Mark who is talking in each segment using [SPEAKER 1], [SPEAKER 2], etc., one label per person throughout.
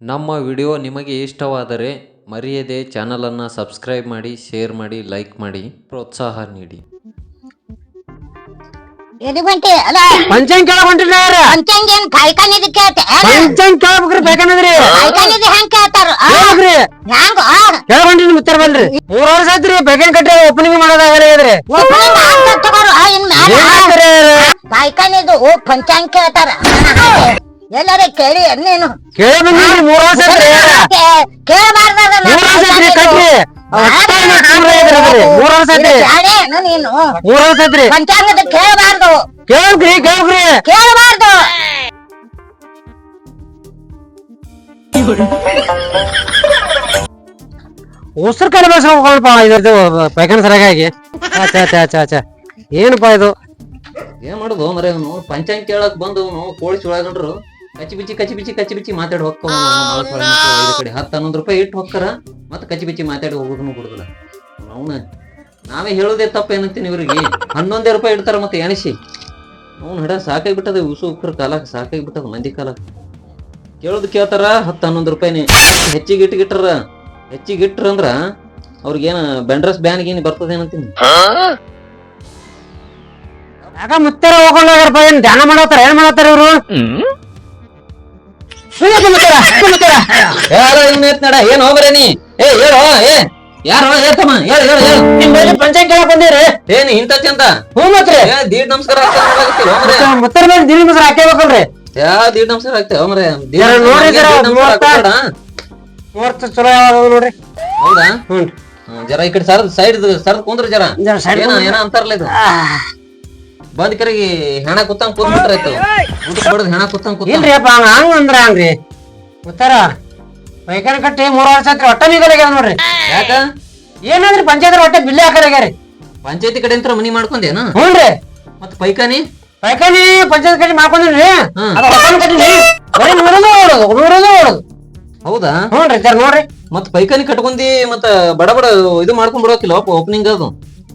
[SPEAKER 1] ನಮ್ಮ ವಿಡಿಯೋ ನಿಮಗೆ ಇಷ್ಟವಾದರೆ ಮರೆಯದೆ ಚಾನಲನ್ನು ಸಬ್ಸ್ಕ್ರೈಬ್ ಮಾಡಿ ಶೇರ್ ಮಾಡಿ ಲೈಕ್ ಮಾಡಿ ಪ್ರೋತ್ಸಾಹ ನೀಡಿ.
[SPEAKER 2] ಎದಿ ಬಂಟಿ ಅಲ್ಲ
[SPEAKER 3] ಪಂಚಾಂಗ್ ಕೇಳಕ್ ಹೊಂಟಿಲ್ಲ ಯಾರ?
[SPEAKER 2] ಪಂಚಾಂಗ ಏನ್ ಕಾಯ್ಕಾನಿದ್ ಕೇಳ್ತೆ?
[SPEAKER 3] ಪಂಚಾಂಗ್ ಕೇಳ್ಬೇಕ್ರಿ ಬೇಕನ್ನದ್ರಿ.
[SPEAKER 2] ಕಾಯ್ಕಾನಿದ್ ಹೆಂಗ್ ಕೇಳ್ತಾರ?
[SPEAKER 3] ಕೇಳ್ಬೇಕ್ರಿ
[SPEAKER 2] ಹ್ಯಾಂಗ
[SPEAKER 3] ಕೇಳ ಹೊಂಟಿನಿ ಉತ್ತರ ಬಲ್ರಿ ಮೂರ್ ವರ್ಷ ಆಯ್ತ್ರಿ ಬೇಕನ್ ಕಟ್ಟಿ ಓಪನಿಂಗ್ ಇದ್ರಿ.
[SPEAKER 2] ಕಾಯ್ಕಾನಿದು ಓ ಪಂಚಾಂಗ ಕೇಳ್ತಾರ. ಎಲ್ಲಾರ ಕೇಳಿ ನೀನು.
[SPEAKER 3] ಕೇಳಿ ಬಂದಿದ್ರಿ ಮೂರ್ ವರ್ಷ ಆಯ್ತ್ರಿ
[SPEAKER 2] ಕೇಳಬಾರ್ದ
[SPEAKER 3] ಮೂರ್ ವರ್ಷ ಆಯ್ತ್ರಿ ಕಟ್ರಿ. ಮೂರ್ ವರ್ಷ ಆಯ್ತ್ರಿ
[SPEAKER 2] ನೀನು?
[SPEAKER 3] ಮೂರ್ ವರ್ಷ ಆಯ್ತ್ರಿ
[SPEAKER 2] ಪಂಚಾಂಗದ ಕೇಳಬಾರ್ದು.
[SPEAKER 3] ಕೇಳ್ರಿ ಕೇಳ್ರಿ.
[SPEAKER 2] ಕೇಳಬಾರ್ದು.
[SPEAKER 3] ಉಸಿರು ಕಡಿಮೆ ಹೋಗ್ಕೊಳಪ್ಪ ಇದು ಪೈಕನ್ ಸರಿಯಾಗಿ. ಆಚಾ ಆಚಾ ಆಚಾ ಆಚಾ ಏನಪ್ಪಾ ಇದು?
[SPEAKER 1] ಏನ್ ಮಾಡುದು? ಮರೆ ಪಂಚಾಂಗ ಕೇಳಕ್ ಬಂದು ಕೋಳಿ ಸುಳಗಂಡ್ರು ಕಚ್ಚಿ ಬಿಚ್ಚಿ ಕಚ್ಚಿ ಬಿಚ್ಚಿ ಕಚ್ಚಿ ಬಿಚ್ಚಿ ಮಾತಾಡಿ ಹೊಕ್ಕ. ಕಡೆ ಹತ್ತು ಹನ್ನೊಂದು ರೂಪಾಯಿ ಇಟ್ಟು ಹೋಗ್ತಾರ ಮತ್ತೆ ಕಚ್ಚಿ ಬಿಚ್ಚಿ ಮಾತಾಡಿ ಹೋಗೋದನ್ನು ಕೊಡುದಿಲ್ಲ ಅವನ ನಾವೇ ಹೇಳೋದೇ ತಪ್ಪ ಏನಂತೀನಿ ಇವ್ರಿಗೆ. ಹನ್ನೊಂದೇ ರೂಪಾಯಿ ಇಡ್ತಾರ ಮತ್ತೆ ಎಣಿಸಿ. ಅವ್ನು ಹಿಡ ಸಾಕಾಗ್ಬಿಟ್ಟದ ಉಸು ಉಕ್ರ ಸಾಕಾಗಿ ಬಿಟ್ಟದ ಮಂದಿ ಕಾಲಕ್ಕೆ. ಕೇಳೋದು ಕೇಳ್ತಾರ ಹತ್ತು ಹನ್ನೊಂದು ರೂಪಾಯಿನೇ ಹೆಚ್ಚಿಗೆ ಇಟ್ಟುಗಿಟ್ರ ಹೆಚ್ಚಿಗೆ ಇಟ್ರ ಅಂದ್ರ ಅವ್ರಿಗೇನ ಬೆಂಡ್ರಸ್ ಬ್ಯಾನ್ ಏನು ಬರ್ತದ ಏನಂತೀನಿ.
[SPEAKER 3] ಯಾಕ ಮತ್ತೆ ಹೋಗೋಣ ಏನ್ ಧ್ಯಾನ ಮಾಡತ್ತಾರ ಏನ್ ಮಾಡತ್ತಾರ ಇವ್ರು? ಸುಮ್ಮನೆ ಮುತ್ತಾರ, ಸುಮ್ಮನೆ ಮುತ್ತಾರ.
[SPEAKER 1] ಹೇಳು ಇವ್ನ ಎತ್ ನಡ ಏನ್ ಹೋಗ್ರೆ ನೀ? ಏ ಹೇಳೋ ಏ ಯಾರು ಹೇಳ್ತಮ್ಮ ಹೇಳು ಹೇಳು ಹೇಳು.
[SPEAKER 3] ನಿಮ್ ಮೇಲೆ ಪಂಚಾಯತ್ ಕೇಳಕ್ ಬಂದಿರಿ?
[SPEAKER 1] ಏನ್ ಇಂತ ಅಂತ?
[SPEAKER 3] ಹ್ಞೂ ಮತ್ರಿ
[SPEAKER 1] ಏ ದೀಡ್ ನಮಸ್ಕಾರ
[SPEAKER 3] ಮುತ್ತರ ಮೇಲೆ ದಿನ ಮುಸ್ರ ಹಾಕೇಬೇಕಲ್ರಿ
[SPEAKER 1] ಯಾ ದೀಡ್ ನಮಸ್ಕಾರ
[SPEAKER 3] ಯಾರು ನೋಡ್ರಿ ಜರ ಮೂವತ್ತು ಚಲೋ ಯಾವ್ದು ನೋಡ್ರಿ.
[SPEAKER 1] ಹೌದಾ?
[SPEAKER 3] ಹ್ಞೂ.
[SPEAKER 1] ಜರ ಈ ಕಡೆ ಸರ್ ಸೈಡ್ ಸರ್ ಕುಂದ್ರ ಜರ. ಏನ ಏನ ಅಂತಾರಲ್ಲ ಇದು. ಬಂದ್ ಕರೆಗೆ ಹೆಣ ಕುತ್ತಂಗ್ ಕೂತ್ಬಿಟ್ರೈತು ಆಯ್ತು. ಊಟ ಬಡದ್ ಹೆಣ ಕುತ್ತಂಗ್ ಕೂತ
[SPEAKER 3] ಇಲ್ರಿ ಅಪ್ಪ ಹಂಗ ಹಂಗ ಅಂದ್ರ ಹಂಗ್ರಿ? ಗೊತ್ತಾರ? ಬೈಕನ್ ಕಟ್ಟಿ ಮೂರ್ ವರ್ಷ ಆತ್ರಿ ಒಟ್ಟ ಬೀಗಲಾಗ್ಯಾವ ನೋಡ್ರಿ.
[SPEAKER 1] ಯಾಕ?
[SPEAKER 3] ಏನಂದ್ರಿ ಪಂಚಾಯತ್ ಒಟ್ಟ ಬಿಲ್ಲೆ ಹಾಕಲಾಗ್ಯಾರಿ
[SPEAKER 1] ಪಂಚಾಯತಿ ಕಡೆ ಅಂತ ಮನಿ ಮಾಡ್ಕೊಂಡೇನ?
[SPEAKER 3] ಹ್ಞೂನ್ರಿ
[SPEAKER 1] ಮತ್ ಪೈಕಾನಿ?
[SPEAKER 3] ಪೈಕಾನಿ ಪಂಚಾಯತ್ ಕಟ್ಟಿ ಮಾಡ್ಕೊಂಡ್ರಿ
[SPEAKER 1] ಹ್ಮ್.
[SPEAKER 3] ಅದ ಹೊಸನ್ ಕಟ್ಟಿನಿ ಬರೀ ನೂರದು ಓಡೋದು ನೂರದು ಓಡೋದು.
[SPEAKER 1] ಹೌದಾ?
[SPEAKER 3] ಹ್ಞೂನ್ರಿ ಸರ್ ನೋಡ್ರಿ.
[SPEAKER 1] ಮತ್ ಪೈಕಾನಿ ಕಟ್ಕೊಂಡಿ ಮತ್ತ ಬಡ ಬಡ ಇದು ಮಾಡ್ಕೊಂಡ್ ಬಿಡೋಕಿಲ್ಲ ಓಪನಿಂಗ್ ಅದು.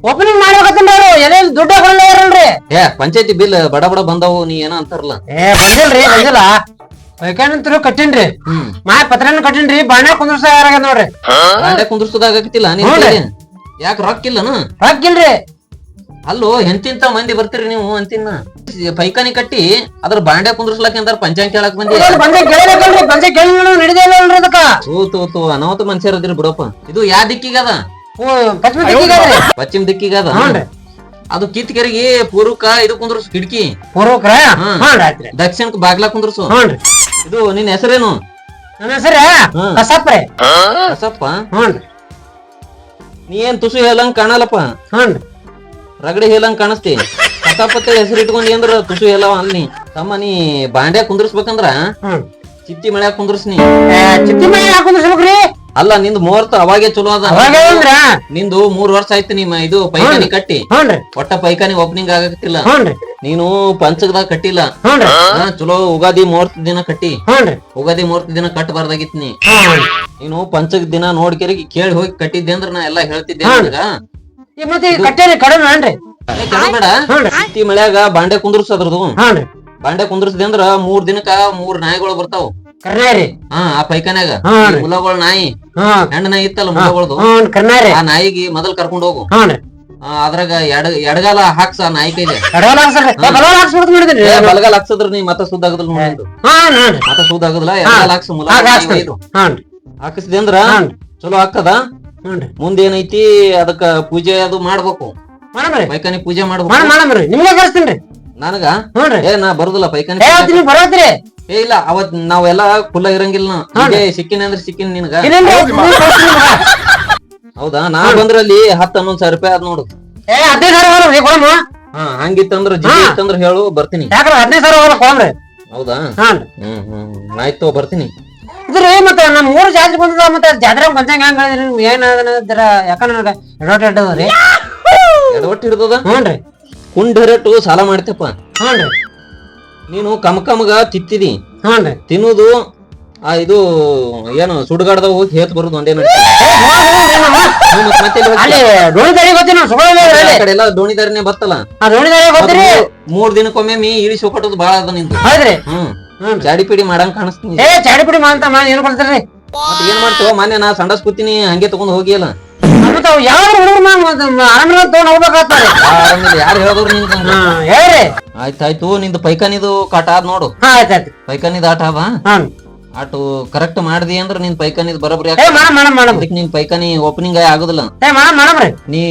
[SPEAKER 3] ಓಪನಿಂಗ್ ಅವ್ರು ಎಲ್ಲಿ ದುಡ್ಡು ಹಾಕೊಂಡ್ರಿ
[SPEAKER 1] ಏ ಪಂಚಾಯತಿ ಬಿಲ್ ಬಡ ಬಡ ಬಂದವು ನೀ ಏನೋ ಅಂತಾರಲ್ಲ.
[SPEAKER 3] ಏ ಬಂದಿಲ್ರಿ ಬಂದಿಲ್ಲ. ಪೈಕಾನಿ ಅಂತೂ ಕಟ್ಟಿನ್ರಿ. ಮಾ ಪತ್ರನ ಕಟ್ಟಿನ್ರಿ ಬಾಣ ಕುಂದ್ರಸ ಯಾರಾಗ್ಯದ ನೋಡ್ರಿ.
[SPEAKER 1] ಬಾಂಡೆ ಕುಂದ್ರಸೋದಾಗತ್ತಿಲ್ಲ ನೀನ್
[SPEAKER 3] ಹ್ಞೂನ್ರಿ.
[SPEAKER 1] ರೊಕ್ಕ ಯಾಕ್ ರೊಕ್ಕ
[SPEAKER 3] ಇಲ್ರಿ
[SPEAKER 1] ಅಲ್ಲೂ ಎಂತಿಂತ ಮಂದಿ ಬರ್ತೀರಿ ನೀವು ಅಂತಿನ್ನ? ಪೈಕಾನಿ ಕಟ್ಟಿ ಅದ್ರ ಬಾಂಡೆ ಕುಂದ್ರಸ್ಲಾಕ ಅಂತಾರ ಪಂಚಾಂಗ ಕೇಳಕ್ ಬಂದಿ.
[SPEAKER 3] ಬಂದೆ ಕೇಳಬೇಕಲ್ರಿ ಬಂದೆ ಕೇಳಿ ನಡಿದೇ ಇಲ್ರಿ ಅದಕ್ಕ
[SPEAKER 1] ತೂ ತೂ ತೂ ಅನಾಹುತ ಮನುಷ್ಯರ ಅದಿರಿ ಬಿಡಪ್ಪ. ಇದು ಯಾ ದಿಕ್ಕಿಗದ
[SPEAKER 3] ಪಶ್ಚಿಮ ದಿಕ್ಕಿಗಾದ್ರಿ
[SPEAKER 1] ಪಶ್ಚಿಮ ದಿಕ್ಕಿಗದ
[SPEAKER 3] ಹ್ಞೂನ್ರಿ
[SPEAKER 1] ಅದು ಕಿತ್ಕೆರಿಗೆ ಪೂರ್ವಕ ಇದು ಕುಂದ್ರಸು ಕಿಟಕಿ.
[SPEAKER 3] ಪೂರ್ವಕ್ರ?
[SPEAKER 1] ಹ್ಮ್.
[SPEAKER 3] ಹ್ಞೂ ಆಯ್ತ್ರಿ.
[SPEAKER 1] ದಕ್ಷಿಣಕ್ ಬಾಗ್ಲಾ ಕುಂದ್ರಸು.
[SPEAKER 3] ಹ್ಞೂನ್ರಿ
[SPEAKER 1] ಇದು ನಿನ್ ಹೆಸರೇನು?
[SPEAKER 3] ನನ್ನ ಹೆಸರ?
[SPEAKER 1] ಹ್ಮ್.
[SPEAKER 3] ಕಸಪ್ರಿ.
[SPEAKER 1] ಕಸಪ್ಪ?
[SPEAKER 3] ಹ್ಞೂನ್ರಿ
[SPEAKER 1] ನೀ ಏನ್ ತುಸು ಹೇಳಂಗ್ ಕಾಣಲ್ಲಪ್ಪ?
[SPEAKER 3] ಹ್ಞೂನ್ರಿ
[SPEAKER 1] ರಗಡೆ ಹೇಳಂಗ್ ಕಾಣಿಸ್ತಿ. ಕಸಪ್ಪ ಹೆಸರು ಇಟ್ಕೊಂಡಿ ಅಂದ್ರ ತುಸು ಹೇಳವ ಅಲ್ಲಿ ತಮ್ಮ ನೀ ಬಾಂಡೆ ಕುಂದ್ರಸ್ಬೇಕಂದ್ರ
[SPEAKER 3] ಹ್ಞೂ
[SPEAKER 1] ಚಿತ್ತಿ ಮಳ್ಯಾಗ ಕುಂದ್ರಸ್ನಿ
[SPEAKER 3] ನೀ. ಚಿತ್ತಿ ಮಳೆ ಹಾಕೊಂಡ್ರಿ
[SPEAKER 1] ಅಲ್ಲ ನಿಂದು ಮುಹೂರ್ತ ಅವಾಗೆ ಚಲೋ ಅದ.
[SPEAKER 3] ಅವಾಗ ಅಂದ್ರ?
[SPEAKER 1] ನಿಂದು ಮೂರ್ ವರ್ಷ ಆಯ್ತು ನಿಮ್ಮ ಇದು ಪೈಖಾನಿ ಕಟ್ಟಿ.
[SPEAKER 3] ಹ್ಞೂನ್ರಿ
[SPEAKER 1] ಒಟ್ಟ ಪೈಖಾನಿ ಓಪನಿಂಗ್ ಆಗತ್ತಿಲ್ಲ
[SPEAKER 3] ಹ್ಞೂನ್ರಿ
[SPEAKER 1] ನೀನು ಪಂಚಕದಾಗ ಕಟ್ಟಿಲ್ಲ.
[SPEAKER 3] ಹ್ಞೂನ್ರಿ
[SPEAKER 1] ಹಾ, ಚಲೋ ಉಗಾದಿ ಮುಹೂರ್ತ ದಿನ ಕಟ್ಟಿ.
[SPEAKER 3] ಹ್ಞೂನ್ರಿ
[SPEAKER 1] ಉಗಾದಿ ಮುಹೂರ್ತ ದಿನ ಕಟ್ಟಬಾರ್ದಾಗಿತ್ ನೀ. ನೀನು ಪಂಚಕ ದಿನ ನೋಡ್ಕೇರಿ ಕೇಳಿ ಹೋಗಿ ಕಟ್ಟಿದ್ದೆ ಅಂದ್ರ ನಾ ಎಲ್ಲಾ ಹೇಳ್ತಿದ್ದೆ. ನಿನಗ.
[SPEAKER 3] ಈ ಮತ್ತೆ ಈ ಕಟ್ಟೇರಿ ಕಡಿಮೆ ಅನ್ರಿ
[SPEAKER 1] ಏ, ಕೆಡಬೇಡ
[SPEAKER 3] ಹ್ಞೂನ್ರಿ
[SPEAKER 1] ಚಿತ್ತಿ ಮಳ್ಯಾಗ ಬಾಂಡೆ ಕುಂದ್ರಸದ್ರದು
[SPEAKER 3] ಹ್ಞೂನ್ರಿ
[SPEAKER 1] ಬಾಂಡೆ ಕುಂದ್ರಸದೆ ಅಂದ್ರ ಮೂರ್ ದಿನಕ್ಕ ಮೂರ್ ನಾಯಿಗಳು ಬರ್ತಾವ. ಹಾ ಆ ಪೈಖಾನ್ಯಾಗ.
[SPEAKER 3] ಹಾ ರೀ.
[SPEAKER 1] ಮುಲಗಳ ನಾಯಿ.
[SPEAKER 3] ಹಾ.
[SPEAKER 1] ಹೆಣ್ಣು ನಾಯಿ ಇತ್ತಲ್ಲ ಮುಲಗಳದು
[SPEAKER 3] ಹ್ಞೂ ಕರ್ನಾರಿ.
[SPEAKER 1] ಆ ನಾಯಿಗೆ ಮೊದಲ್ ಕರ್ಕೊಂಡ್ ಹೋಗು. ಆ, ಅದ್ರಾಗ ಎಡ ಎಡಗಾಲ ಹಾಕ್ಸ ಆ ನಾಯಿ ಕೈಲಿ.
[SPEAKER 3] ಕಡವಲ ಹಾಕ್ಸ್ರಿ ಬಲವಲ ಹಾಕ್ಸ್ಬಿಡ್ತು ಮಾಡಿದ್ರಿ
[SPEAKER 1] ಬಲಗಾಲ ಹಾಕ್ಸದ್ರ ನೀ ಮತ್ತ ಸುದ್ದ ಆಗದಿಲ್ಲ
[SPEAKER 3] ಹಾ
[SPEAKER 1] ಮತ್ತ ಸುದ್ದ ಆಗದಿಲ್ಲ. ಎಡಗಾಲ ಹಾಕ್ಸ ಮುಲ
[SPEAKER 3] ಹಾಕ್ ಹಾಕ್ಸ್ರಿ
[SPEAKER 1] ಒಯ್ದು.
[SPEAKER 3] ಹ್ಞೂನ್ರಿ
[SPEAKER 1] ಹಾಕಿಸ್ದೆ ಅಂದ್ರ
[SPEAKER 3] ಹ್ಞೂನ್ರಿ
[SPEAKER 1] ಚಲೋ ಹಾಕದ ಮುಂದೇನೈತಿ ಅದಕ್ಕ ಪೂಜೆ ಅದು ಮಾಡ್ಬೇಕು.
[SPEAKER 3] ಮಾಡಮ್ರಿ
[SPEAKER 1] ಪೈಖಾನಿ ಪೂಜೆ
[SPEAKER 3] ಮಾಡ
[SPEAKER 1] ಮಾಡ್ಬೇಕು
[SPEAKER 3] ಮಾಡಮ್ರಿ ನಿಮ್ಗೆ ಕಳಿಸ್ತೀನಿ
[SPEAKER 1] ನನಗ? ಏ ನಾ ಬರುದಿಲ್ಲ ಪೈಖಾನಿ
[SPEAKER 3] ಏ ಅವತ್ತು ನೀವು ಬರೋತ್ರಿ
[SPEAKER 1] ಏ ಇಲ್ಲ ಅವತ್ ನಾವೆಲ್ಲ ಕುಲ್ಲ ಇರಂಗಿಲ್ಲ ನಾ. ಇದೇ ಸಿಕ್ಕಿನ ಅಂದ್ರೆ ಸಿಕ್ಕಿನ ನಿನಗ. ಹೌದಾ ನಾ ಬಂದ್ರಲ್ಲಿ ಹತ್ತ್ ಹನ್ನೊಂದ್ ಸಾವಿರ ರೂಪಾಯಿ ಅದ್ ನೋಡು.
[SPEAKER 3] ಏ ಹದಿನೈದು ಸಾವಿರ ಹೋಗ್ರಿ ಕೊಡಮ್ಮ.
[SPEAKER 1] ಹಾ ಹಂಗಿತ್ತಂದ್ರ
[SPEAKER 3] ಜಿ.
[SPEAKER 1] ಇತ್ತಂದ್ರ ಹೇಳು ಬರ್ತೀನಿ.
[SPEAKER 3] ಯಾಕಂದ್ರೆ ಹದಿನೈದು ಸಾವಿರ ಹೋಗ್ರಿ ಕೊಡಮ್ರಿ
[SPEAKER 1] ಹೌದಾ? ಹ್ಮ್ ಹ್ಮ್ ಆಯ್ತು ಬರ್ತೀನಿ.
[SPEAKER 3] ಇದ್ರಿ ಮತ್ತೆ ನಮ್ಮ ಮೂರು ಜಾತ್ರೆ ಬಂದದ ಮತ್ತೆ ಜಾತ್ರೆ ಬಂದಂಗ ಹಂಗ ಹೇಳಿದ್ರಿ ನೀವು? ಏನ್ ಅದನ್ನ ಜರ ಯಾಕಂದ್ರೆ ನನಗೆ ಎಡವಟ್ ಎಡ್ಡದ್ರಿ
[SPEAKER 1] ಎಡವಟ್ಟು ಹಿಡ್ದದ?
[SPEAKER 3] ಕುಂಡ್
[SPEAKER 1] ಕುಂಡರಟ್ಟು ಸಾಲ ಮಾಡ್ತೇಪ್ಪ.
[SPEAKER 3] ಹ್ಞೂನ್ರಿ.
[SPEAKER 1] ನೀನು ಕಮಕಮಗ ಕಮ್ಗ ತಿತ್ತಿದಿ.
[SPEAKER 3] ಹ್ಞೂನ್ರಿ
[SPEAKER 1] ತಿನ್ನುದು ಆ ಇದು ಏನು ಸುಡುಗಾಡ್ದಾಗ ಹೋಗಿ ಹೇತ್ ಬರುದು ಒಂದೇ ನಡಿ
[SPEAKER 3] ಅಲ್ಲಿ? ದೋಣಿದಾರಿ ಗೊತ್ತಿ
[SPEAKER 1] ಆ ಕಡೆ ಎಲ್ಲ ದೋಣಿದಾರಿನೇ ಬರ್ತಲ್ಲ
[SPEAKER 3] ಆ ದೋಣಿದಾರಿ ಗೊತ್ತ್ರಿ
[SPEAKER 1] ಮೂರ್- ದಿನಕ್ಕೊಮ್ಮೆ ಮೀ ಇಳಿಸಿ ಹೋಗಟ್ಟದು ಬಾಳ ಅದ ನಿಂದು.
[SPEAKER 3] ಹೌದ್ರಿ.
[SPEAKER 1] ಹ್ಮ್.
[SPEAKER 3] ಚಾಡಿಪಿಡಿ
[SPEAKER 1] ಜಾಡಿ ಪಿಡಿ ಮಾಡಂಗ್ ಕಾಣಿಸ್ತೀನಿ
[SPEAKER 3] ಏ ಚಾಡಿ ಪೀಡಿ ಮಾಡಂತ ಮಾ ಏನ್ ಕೊಡ್ತಾರ್ರಿ
[SPEAKER 1] ಮತ್ತೆ ಏನ್ ಮಾಡ್ತೀವ ಮೊನ್ನೆ ನಾ ಸಂಡಸ್ ಕೂತೀನಿ ಹಂಗೆ ತಗೊಂಡ್ ಹೋಗಿಯಲ್ಲ.
[SPEAKER 3] ಮತ್ತೆ ಅವ್ ಯಾವ ಹುಡುಗರು ಆರಾಮ ತಗೊಂಡ್ ಹೋಗ್ಬೇಕಾಗ್ತಾರೆ
[SPEAKER 1] ಆರಾಮಿಲ್ಲ ಯಾರು ಹೇಳಿದ್ರು ನಿಂತ
[SPEAKER 3] ಹಾ ಹೇಳ್ರಿ.
[SPEAKER 1] ಆಯ್ತಾಯ್ತು ನಿಂದು ಪೈಖಾನಿದು ಕಾಟ ಆದ್ ನೋಡು.
[SPEAKER 3] ಹಾ ಆಯ್ತಾಯ್ತು.
[SPEAKER 1] ಪೈಕನಿದು ಆಟ
[SPEAKER 3] ಹಾ.
[SPEAKER 1] ಆಟು ಕರೆಕ್ಟ್ ಮಾಡ್ದಿ ಅಂದ್ರ ನಿನ್ ಪೈಖಾನಿದ್ ಬರೋಬ್ರಿ
[SPEAKER 3] ಏ ಮಾಡಮ್
[SPEAKER 1] ಅದಕ್ಕೆ ನಿನ್ ಪೈಕನಿ ಓಪನಿಂಗ್ ಆಗುದಿಲ್ಲ.
[SPEAKER 3] ಏ ಮಾಡ ಮಾಡಮ್ರಿ
[SPEAKER 1] ನೀ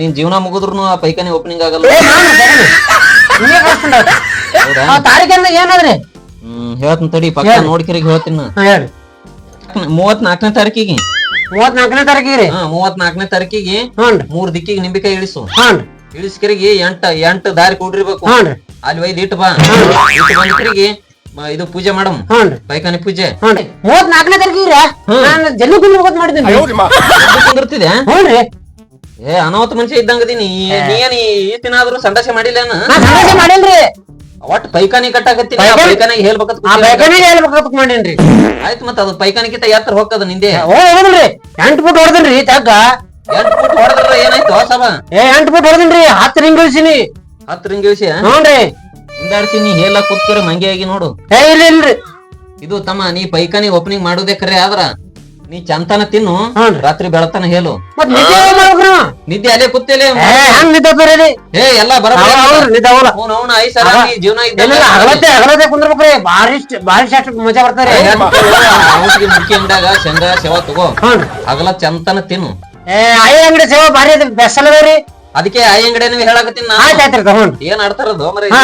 [SPEAKER 1] ನಿನ್ ಜೀವನ ಮುಗಿದ್ರು ಆ ಪೈಖಾನಿ ಓಪನಿಂಗ್ ಆಗಲ್ಲ.
[SPEAKER 3] ಏ ಮಾಡಮ್ ನೀವೇ ಕಳ್ಸ್ಕೊಂಡ
[SPEAKER 1] ಹೌದಾ?
[SPEAKER 3] ಆ ತಾರೀಕಿಂದ ಏನಾದ್ರಿ?
[SPEAKER 1] ಹ್ಮ್ ಹೇಳ್ತೀನಿ ತಡಿ ಪಕ್ಕ
[SPEAKER 3] ನೋಡ್ಕಿರಿ
[SPEAKER 1] ನೋಡ್ಕಿರಿಗೆ ಹೇಳ್ತೀನಿ. ನಾ.
[SPEAKER 3] ಹಾ ಹೇಳ್ರಿ
[SPEAKER 1] ಮೂವತ್ ನಾಲ್ಕನೇ ತಾರೀಕಿಗೆ.
[SPEAKER 3] ಮೂವತ್ನಾಲ್ಕನೇ ತಾರೀಕಿಗೆ ರೀ?
[SPEAKER 1] ಹಾ ಮೂವತ್ ನಾಲ್ಕನೇ ತಾರೀಕಿಗೆ ಮೂರ್ ದಿಕ್ಕಿಗೆ ನಿಂಬಿಕಾಯಿ ಇಳಿಸು.
[SPEAKER 3] ಹ್ಞೂನ್ರಿ
[SPEAKER 1] ಇಳಿಸ್ಕರಿಗೆ ಎಂಟ ಎಂಟು ದಾರಿ ಕೂಡಿರ್ಬೇಕು
[SPEAKER 3] ಹ್ಞೂನ್ರಿ
[SPEAKER 1] ಅಲ್ಲಿ ಒಯ್ದು ಇಟ್ಟು ಬಾ. ಇಟ್ಟು ಬಂದ್ಕರಿಗೆ ಇದು ಪೂಜೆ ಮಾಡಮ್.
[SPEAKER 3] ಹ್ಞೂನ್ರಿ
[SPEAKER 1] ಪೈಖಾನಿ ಪೂಜೆ.
[SPEAKER 3] ಹ್ಞೂನ್ರಿ ಮೂವತ್ನಾಲ್ಕನೇ ತಾರೀಕಿಗೆ ರೀ ನಾನು ಜಲ್ಲಿ ಕುಂದ್ರ ಹೋಗೋದ್ ಮಾಡಿದ್ದೀನಿ
[SPEAKER 1] ಕುಂದಿರ್ತಿದೆ
[SPEAKER 3] ಹ್ಞೂನ್ರಿ
[SPEAKER 1] ಏ ಅನಾಹುತ ಮನುಷ್ಯ ಇದ್ದಂಗದೀನಿ ನೀ ಏನ್ ಈ ದಿನಾದ್ರೂ ಸಂಡಾಸೆ ಮಾಡಿಲ್ಲ
[SPEAKER 3] ನಾ ಸಮಸ್ಯೆ ಮಾಡಿಲ್ರಿ.
[SPEAKER 1] ಒಟ್ ಪೈಖಾನಿ ಕಟ್ಟಾಕತ್ತೀನಿ. ಆ
[SPEAKER 3] ಪೈಖಾನಿ-
[SPEAKER 1] ಪೈಖಾನಿಗೆ ಹೇಳ್ಬೇಕಂತ
[SPEAKER 3] ಆ
[SPEAKER 1] ಕೂತಿದ್ದೆ.
[SPEAKER 3] ಬೇಕನೇ ಹೇಳ್ಬೇಕು ಮಾಡೇನ್ರಿ.
[SPEAKER 1] ಆಯ್ತು ಮತ್ತ ಅದು ಕಿತ್ತ ಎತ್ತರ ಹೋಗ್ತದ ನಿಂದೆ?
[SPEAKER 3] ಓ ಹೋಗಲ್ರಿ ಎಂಟು ಫುಟ್ ಹೊಡೆದ್ರಿ ತಗ್ಗ.
[SPEAKER 1] ಎಂಟ್ ಫುಟ್ ಹೊಡೆದ್ರ ಏನಾಯ್ತು ಹೊಸಬ
[SPEAKER 3] ಏ ಎಂಟು ಫುಟ್ ಹೊಡೆದನ್ರಿ ಹತ್ತು ರಿಂಗ್ ಇಳಿಸಿನಿ.
[SPEAKER 1] ಹತ್ತು ರಿಂಗ್ ವಿಷಯ
[SPEAKER 3] ಹ್ಞೂನ್ರಿ
[SPEAKER 1] ಹಿಂದಾಡ್ಸಿ ನೀ ಹೇಳ ಕೂತ್ಕರ ಮಂಗೆ ಆಗಿ ನೋಡು.
[SPEAKER 3] ಏ ಇಲ್ಲ ಇಲ್ರಿ.
[SPEAKER 1] ಇದು ತಮ್ಮ ನೀ ಪೈಕಾನಿ ಓಪನಿಂಗ್ ಮಾಡೋದೇ ಕರೆ ಆದ್ರ ನೀ ಚಂತನ ತಿನ್ನು ರಾತ್ರಿ ಬೆಳತನ ಹೇಳು.
[SPEAKER 3] ನಿದ್ದೆ?
[SPEAKER 1] ಅಲ್ಲೇ ಕೂತೇಲೆ
[SPEAKER 3] ಏ ಹಂಗ್ ನಿದ್ದೆ ಬೇರೆ
[SPEAKER 1] ಏ ಎಲ್ಲ ಅವ್ನ ಐದ್ ಸಲ ನೀ ಜೀವನ ಇದ್ದ
[SPEAKER 3] ಕುಂದ್ರಬೇಕ್ರಿ. ಬಾರಿ ಅಷ್ಟು ಮಜಾ ಬರ್ತಾರೆ.
[SPEAKER 1] ಚಂದ ಮುಖ್ಯ ಅಂಗಡ್ಯಾಗ ಶೇಂಗಾ ಸೇವಾ ತಗೋ. ಹಗಲ ಚಂತನ ತಿನ್ನು.
[SPEAKER 3] ಏ ಐ ಅಂಗಡಿ ಸೇವಾ ಭಾರಿ ಅದ ಬೆಸ್ಟ್ ಅಲ್ಲವೇರಿ
[SPEAKER 1] ಅದಕ್ಕೆ ಆ ಅಂಗಡಿ ನೀವು ಹೇಳಕತ್ತೀನಿ ನಾ
[SPEAKER 3] ಆಯ್ತು ಆಯ್ತು ತಗೊಂಡ್.
[SPEAKER 1] ಏನ್ ಆಡ್ತಾರದು ಮರ
[SPEAKER 3] ಹಾ.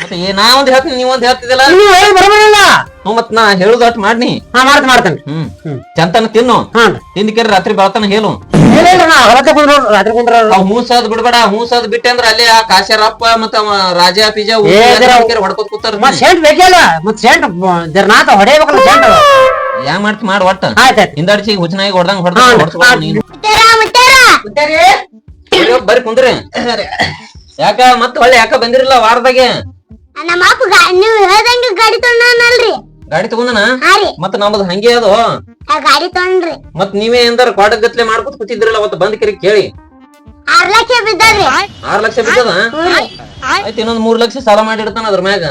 [SPEAKER 1] ಮತ್ತೆ ಏ ನಾ ಒಂದ್ ಹೇಳ್ತೀನಿ ನೀವ್ ಒಂದ್ ಹೇಳ್ತಿದಿಲ್ಲ
[SPEAKER 3] ನೀವು ಹೇಳಿ ಬರಬರಿಲ್ಲ
[SPEAKER 1] ಹ್ಞೂ ಮತ್ ನಾ ಹೇಳುದು ಅಟ್ ಮಾಡ್ನಿ.
[SPEAKER 3] ಹಾ ಮಾಡ್ತ ಮಾಡ್ತೇನೆ
[SPEAKER 1] ಹ್ಮ್.
[SPEAKER 3] ಹ್ಮ್.
[SPEAKER 1] ಚಂತನ ತಿನ್ನು.
[SPEAKER 3] ಹಾ.
[SPEAKER 1] ತಿಂದಿಕೇರಿ ರಾತ್ರಿ ಬೆಳತನ ಹೇಳು.
[SPEAKER 3] ಇಲ್ಲ ಇಲ್ಲ ನಾ ಹಗಲತ್ತೆ ಕುಂದ್ರ ರಾತ್ರಿ ಕುಂದ್ರ
[SPEAKER 1] ಅವ್ ಹೂಸದ್ ಬಿಡ್ಬೇಡ ಹೂಸದ್ ಬಿಟ್ಟೆ ಅಂದ್ರ ಅಲ್ಲಿ ಆ ಕಾಶ್ಯರಪ್ಪ ಮತ್ತ ಅವ ರಾಜ ಪಿಜಾ
[SPEAKER 3] ಏ ಜರ-
[SPEAKER 1] ಹೊಡ್ಕೊತ್ ಕೂತಾರ.
[SPEAKER 3] ಮತ್ ಸೆಂಟ್ ಬೇಕಲ್ಲ ಮತ್ ಸೆಂಟ್ ಜರ್ನಾಥ ಹೊಡೆಯಬೇಕಲ್ಲ ಸೆಂಟ್
[SPEAKER 1] ಯಾ ಮಾಡ್ತಿ ಮಾಡ್ ಒಟ್ಟ?
[SPEAKER 3] ಆಯ್ತಾಯ್ತು
[SPEAKER 1] ಹಿಂದಾಡ್ಸಿ ಹುಚ್ಚನಾಗಿ ಹೊಡ್ದಂಗ್ ಹೊಡ್ದ ಬರಿ ಕುಂದ್ರಿ. ಯಾಕ ಮತ್ ಹೊಳ್ಳಿ ಯಾಕ ಬಂದಿರಲ್ಲ ವಾರದಾಗೆ?
[SPEAKER 2] ನಮ್ಮ ಅಪ್ಪ ನೀವ್ ಹೇಳ್ದಂಗ ಗಾಡಿ ತೊಗೊಂಡನಲ್ರಿ.
[SPEAKER 1] ಗಾಡಿ ತಗೊಂಡನ? ಮತ್ತ ನಮ್ದು ಹಂಗೆ ಅದು.
[SPEAKER 2] ಗಾಡಿ ತಗೊಂಡ್ರಿ.
[SPEAKER 1] ಮತ್ ನೀವೇ ಎಂದಾರ ಕ್ವಾಟಗತ್ಲೆ ಮಾಡ್ಕೊತ ಕೂತಿದ್ರಲ್ಲ ಅವತ್ತು ಬಂದ್ ಕಿರಿ ಕೇಳಿ.
[SPEAKER 2] ಆರ್ ಲಕ್ಷ ಬಿದ್ದದ್ರಿ.
[SPEAKER 1] ಆರ್ ಲಕ್ಷ ಬಿದ್ದದ? ಆಯ್ತು ಇನ್ನೊಂದ್ ಮೂರ್ ಲಕ್ಷ ಸಾಲ ಮಾಡಿರ್ತಾನ ಅದ್ರ ಮ್ಯಾಗ.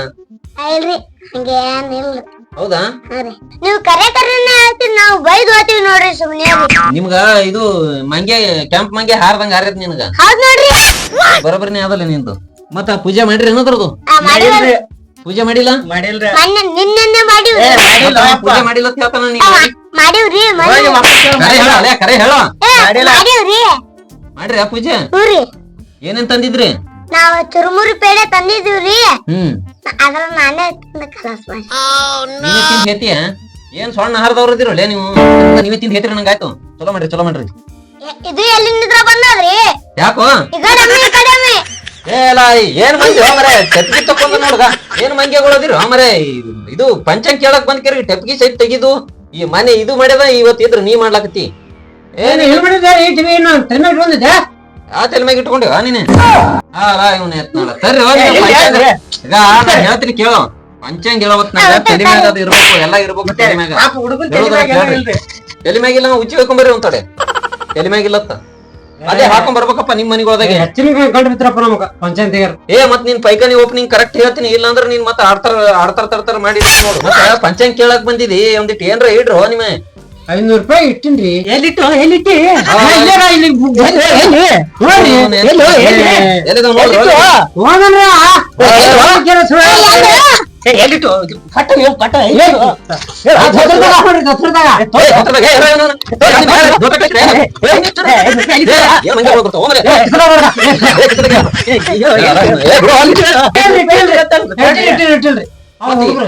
[SPEAKER 2] ಇಲ್ರಿ. ಹಂಗೇನಿಲ್ರಿ
[SPEAKER 1] ಹೌದಾ?
[SPEAKER 2] ರೀ ನೀವು ಕರೆ ಕರೆನೇ ಹೇಳ್ತೀರಿ ನಾವು ಬೈದು ಹೋಗ್ತೀವಿ ನೋಡ್ರಿ ಸುಮ್ನೆ
[SPEAKER 1] ನಿಮ್ಗ ಇದು ಮಂಗೆ ಕೆಂಪ್ ಮಂಗೆ ಹಾರ್ದಂಗ ಹಾರೈತ್ ನಿನಗ?
[SPEAKER 2] ಹೌದ್ ನೋಡ್ರಿ.
[SPEAKER 1] ಬರೋಬ್ಬರಿನೇ ಅದಲ್ಲ ನಿಂದು? ಮತ್ತ ಪೂಜೆ ಮಾಡ್ರಿ
[SPEAKER 2] ಆ.
[SPEAKER 1] ಪೂಜೆ ಮಾಡಿಲ್ಲ?
[SPEAKER 3] ಮಾಡಿಲ್ರಿ.
[SPEAKER 2] ಮೊನ್ನೆ ನಿನ್ನೆ ಮಾಡಿವ್ರಿ.
[SPEAKER 1] ಮತ್ತ ಪೂಜೆ ಮಾಡಿಲ್ಲ ಅಂತ ಹೇಳ್ತಾನ ನೀ
[SPEAKER 2] ಆ, ಮಾಡಿವ್ರಿ ಮೊನ್ನೆ
[SPEAKER 1] ಕರೆ ಹೇಳ ಅಲೆ ಕರೆ ಹೇಳ.
[SPEAKER 2] ಏ, ಮಾಡಿವ್ರಿ.
[SPEAKER 1] ಮಾಡ್ರಿ ಆ ಪೂಜೆ?
[SPEAKER 2] ಹ್ಞೂರಿ.
[SPEAKER 1] ಏನೇನ್ ತಂದಿದ್ರಿ?
[SPEAKER 2] ನಾವ್ ಚುರುಮುರಿ ಪೇಡೆ ತಂದಿದೀವ್ರಿ
[SPEAKER 1] ಹ್ಮ್.
[SPEAKER 2] ಅದ್ರ ನಾನೇ ತಿಂದ ಕಲಾಸ್ ಮಾಡಿ
[SPEAKER 1] ನೀವೇ ತಿಂದ್ ಹೇತಿಯ ಏನ್ ಸೊಣ್ಣ ಆಹಾರದವ್ರ ಇದಿರಲ್ಲ ನೀವು? ನೀವೇ ತಿಂದ್ ಹೇತಿರ ನಂಗಾಯ್ತು ಚಲೋ ಮಾಡ್ರಿ ಚಲೋ ಮಾಡ್ರಿ.
[SPEAKER 2] ಇದು ಎಲ್ಲಿಂದ್ರ ಬಂದದ್ರಿ
[SPEAKER 1] ಯಾಕೋ?
[SPEAKER 2] ಈಗ ನಮ್ಮಿ ಕಡಿಮೆ
[SPEAKER 1] ಏಲ ಏನ್ ಮಂದಿ ಮರೆ ಟೆಪ್ಗಿ ತಕೊಂಡು ನೋಡ್ದ. ಏನ್ ಮಂಗ್ಯಗಳದಿರು ಮರೆ ಇದು ಪಂಚಂಗ್ ಕೇಳಕ್ ಬಂದ್ ಕೇರಿ ಟೆಪ್ಗಿ ಸೈಟ್ ತೆಗಿದು. ಈ ಮನೆ ಇದು ಮಾಡ್ಯದ ಇವತ್ತು ಇದ್ರ ನೀ ಮಾಡ್ಲಾಕತ್ತಿ
[SPEAKER 3] ಏನ್ ಹೇಳ್ಬಿಡಿದ್ರೆ ಈ ಟಿವಿ ಏನು ತಲೆ ಬಂದಿದ್ದೆ
[SPEAKER 1] ಆ ತಲೆ ಮ್ಯಾಗ ಇಟ್ಕೊಂಡಿವ ನೀನೆ? ಅಲ್ಲ ಇವನ್ ಎತ್ನಾಳ ಸರಿ ಹೋಗಿ ಪಂಚಾಂಗ-? ಈಗ ನಾ ಹೇಳ್ತೀನಿ ಕೇಳು. ಪಂಚಾಂಗ್ ಹೇಳವತ್ನಾಗ ತಲೆ ಮ್ಯಾಗ ಅದು ಇರ್ಬೇಕು ಎಲ್ಲಾ ಇರ್ಬೇಕು ತಲೆ ಮ್ಯಾಗ.
[SPEAKER 3] ಪಾಪ ಹುಡುಗನ್ ತಲೆ ಮ್ಯಾಗ
[SPEAKER 1] ಕೇಳ್ರಿ.
[SPEAKER 3] ಏನಿಲ್ರಿ.
[SPEAKER 1] ತಲೆ ಮ್ಯಾಗಿಲ್ಲ ಉಚ್ಚಿ ಹಾಕೊಂಬರ್ರಿ ಒಂದ್ ತಡೆ ತಲೆ ಮ್ಯಾಗಿಲ್ಲತ್ತ ಅದೇ ಹಾಕೊಂಡ್ ಬರ್ಬೇಕಪ್ಪ ನಿಮ್ ಮನಿಗ್ ಹೋದಾಗ.
[SPEAKER 3] ಹೆಚ್ಚಿನ ಗಂಟು ನಮಗ
[SPEAKER 1] ಏ ಮತ್ ನಿನ್ ಪೈಕಾನಿ ಓಪನಿಂಗ್ ಕರೆಕ್ಟ್ ಹೇಳ್ತೀನಿ. ಇಲ್ಲ ಅಂದ್ರೆ ನೀನ್ ಮತ್ತೆ ಆಡ್ತಾರ ಆಡ್ತಾರ ತರ್ತಾರ ಮಾಡಿ ನೋಡು. ಮತ್ತೆ ಪಂಚಾಂಗ್ ಕೇಳಕ್ ಬಂದಿದಿ ಒಂದಿಟ್ಟು ಏನ್ರ ಇಡ್ರೋ ನಿಮ್ಮ
[SPEAKER 3] ಐನೂರು ರೂಪಾಯಿ ಇಟ್ಟಿನ್ರಿ ಎಲ್ಲಿಟ್ಟು ಎಲ್ಲಿಟ್ಟಿ
[SPEAKER 1] ಆ,
[SPEAKER 3] ಇಲ್ಲೇನ ಇಲ್ಲಿ ಎಲ್ಲಿ? ಎಲ್ಲಿ? ನೋಡಿ,
[SPEAKER 1] ಅವ್ನು
[SPEAKER 3] ಎಲ್ಲಿ? ಎಲ್ಲಿ?
[SPEAKER 1] ಎಲ್ಲಿದಾವ್ ನೋಡು,
[SPEAKER 3] ಎಲ್ಲಿಟ್ಟು?
[SPEAKER 1] ನೋಡಿ.
[SPEAKER 3] ಹೋಗಣ್ರಿ, ಆ.
[SPEAKER 1] ಏ,
[SPEAKER 3] ಹೋಗ್ತೀರ ಸುಳ್ಳು?
[SPEAKER 4] ಏ, ಎಲ್ಲಿಟ್ಟು ಕಟ್ಟ ನೀವು ಕಟ್ಟ
[SPEAKER 3] ಏ,
[SPEAKER 1] ಬಿಡು,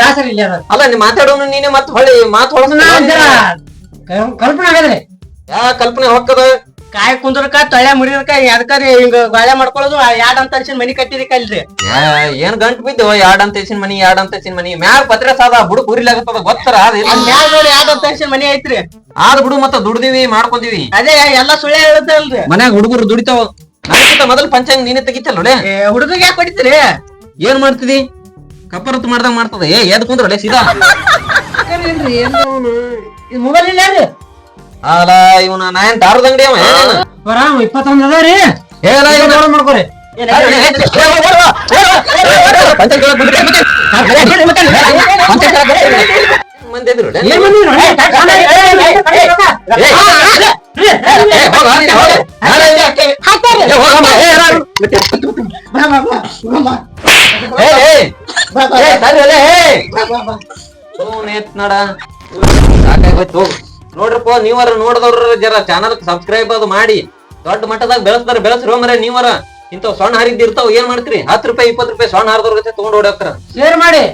[SPEAKER 3] ದಾಸರಿ ಇಲ್ಲಿ
[SPEAKER 1] ಅಲ್ಲ ನೀ ಮಾತಾಡೋನು ನೀನೆ ಮತ್ ಹೊಳ್ಳಿ ಮಾತ್
[SPEAKER 3] ಕಲ್ಪನೆ ಆಗದ್ರಿ.
[SPEAKER 1] ಯಾ ಕಲ್ಪನೆ ಹೊಕ್ಕದ?
[SPEAKER 4] ಕಾಯಿ ಕುಂದ್ರಕ ತೊಳೆ ಮುರಿದಕ ಅದಕ್ಕ ಹಿಂಗ ಮಾಡ್ಕೊಳೋದು ಮಾಡ್ಕೊಳ್ಳೋದು ಯಾಡ್ ಅಂತ ಅನ್ಸಿನ್ ಮನಿ ಕಟ್ಟಿದಕ್ಕ
[SPEAKER 1] ಕಲ್ರಿ. ಏನ್ ಗಂಟ್ ಬಿದ್ದು ಎರಡ್ ಅಂತ ಹೆಚ್ಚಿನ ಮನಿ ಎರಡ್ ಅಂತ ಹೆಚ್ಚಿನ ಮನಿ? ಮ್ಯಾಗ ಪತ್ರ ಸಾದ ಬುಡಕ್ ಉರಿಲಾಗತ್ತದ ಗೊತ್ತರ?
[SPEAKER 4] ಮ್ಯಾಲ್ ನೋಡಿ ಯಾಡ್ ಅಂತ ಅನ್ಸಿನ್ ಮನಿ ಐತ್ರಿ.
[SPEAKER 1] ಆದ್ ಬಿಡು ಮತ್ತ ದುಡ್ದಿವಿ ಮಾಡ್ಕೊಂದಿವಿ.
[SPEAKER 4] ಅದೇ ಎಲ್ಲ ಸುಳ್ಳೆ ಹೇಳುತ್ತಲ್ರಿ
[SPEAKER 1] ಮನ್ಯಾಗ ಹುಡುಗರು ದುಡಿತಾವ. ನನಗಿಂತ ಮೊದಲು ಪಂಚಾಂಗ್ ನೀನೆ ತೆಗಿತಲ್ಲ ನೋಡಿ
[SPEAKER 4] ಹುಡುಗ ಯಾಕೆ ಹೊಡಿತೀರಿ?
[SPEAKER 1] ಏನ್ ಮಾಡ್ತಿದಿ? ಕಪ್ಪರತ್ ಮಾಡ್ದಂಗ ಮಾಡ್ತದ. ಏ ಎದ್ ಕುಂದ್ರಲೆ ಸೀದಾ?
[SPEAKER 3] ಏನು ಮೊಬೈಲ್ ಇಲ್ಲ ರೀ
[SPEAKER 1] ಅಲ್ಲ ಇವನ ನಾ ಏನ್ ದಾರದ ಅಂಗಡಿ ಅವ?
[SPEAKER 3] ಬರಾಮ್ ಇಪ್ಪತ್ತೊಂದ್ ಅದ ರೀ. ಮಾಡ್ಕೊರಿ?
[SPEAKER 1] ನೋಡ್ರಪ್ಪ ನೀವರ ನೋಡಿದವ್ರ ಜರ ಚಾನಲ್ ಸಬ್ಸ್ಕ್ರೈಬ್ ಅದು ಮಾಡಿ ದೊಡ್ಡ ಮಟ್ಟದಾಗ ಬೆಳೆಸ್ತಾರ ಬೆಳೆಸ್ರಿ ಮರ ನೀವರ ಇಂಥವ್ ಸಣ್ಣ ಹರಿದ್ ಇರ್ತಾವ ಏನ್ ಮಾಡ್ತೀರಿ? ಹತ್ತು ರೂಪಾಯಿ ಇಪ್ಪತ್ತು ರೂಪಾಯಿ ಸಣ್ಣ ಹರಿದವ್ರ ಜೊತೆ ತಗೊಂಡ್ ಓಡಾಕ್ತಾರ
[SPEAKER 3] ಶೇರ್ ಮಾಡಿ.